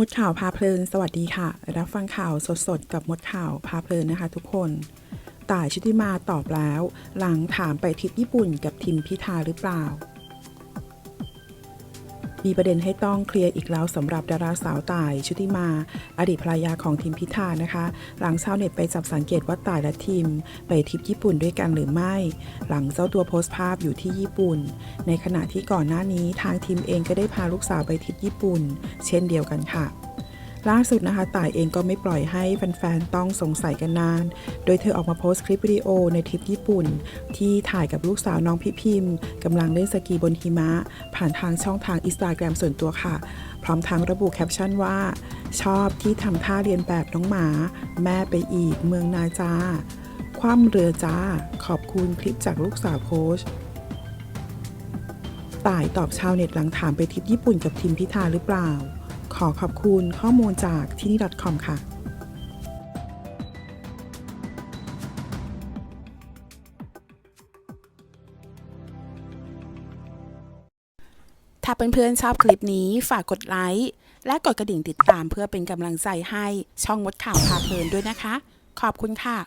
มดข่าวพาเพลิน สวัสดีค่ะ รับฟังข่าวสดๆ กับมดข่าวพาเพลินนะคะทุกคน ต่ายชุติมาตอบแล้ว หลังถามไปทริปญี่ปุ่นกับทิมพิธาหรือเปล่า มีประเด็นให้ต้องเคลียร์อีกแล้วสำหรับดาราสาวต่ายชุติมา อดีตภรรยาของทีมพิธานะคะ หลังชาวเน็ตไปจับสังเกตว่าต่ายและทีม ไปทริปญี่ปุ่นด้วยกันหรือไม่ หลังเจ้าตัวโพสต์ภาพอยู่ที่ญี่ปุ่น ในขณะที่ก่อนหน้านี้ทางทีมเองก็ได้พาลูกสาวไปทริปญี่ปุ่น เช่นเดียวกันค่ะ ล่าสุดนะคะต่ายเองก็ไม่ปล่อยให้แฟนๆ ต้องสงสัยกันนาน โดยเธอออกมาโพสต์คลิปวิดีโอในทริปญี่ปุ่น ที่ถ่ายกับลูกสาวน้องพี่พิมพ์กำลังเล่นสกีบนหิมะ ผ่านทางช่องทางอินสตาแกรมส่วนตัวค่ะ พร้อมทั้งระบุแคปชั่นว่า ชอบที่ทำท่าเรียนแบบน้องหมา แม่ไปอีกเมืองนาจา คว่ำเรือจ้า ขอบคุณคลิปจากลูกสาวโพสต์ต่ายตอบชาวเน็ตหลังถามไปทริปญี่ปุ่นกับทีมพิธาหรือเปล่า ขอขอบคุณข้อมูลจากที่นี่ .com ค่ะถ้าเพื่อนๆชอบคลิปนี้ฝากกดไลค์และกดกระดิ่งติดตามเพื่อเป็นกำลังใจให้ช่องมดข่าวพาเพลินด้วยนะคะ ขอบคุณค่ะ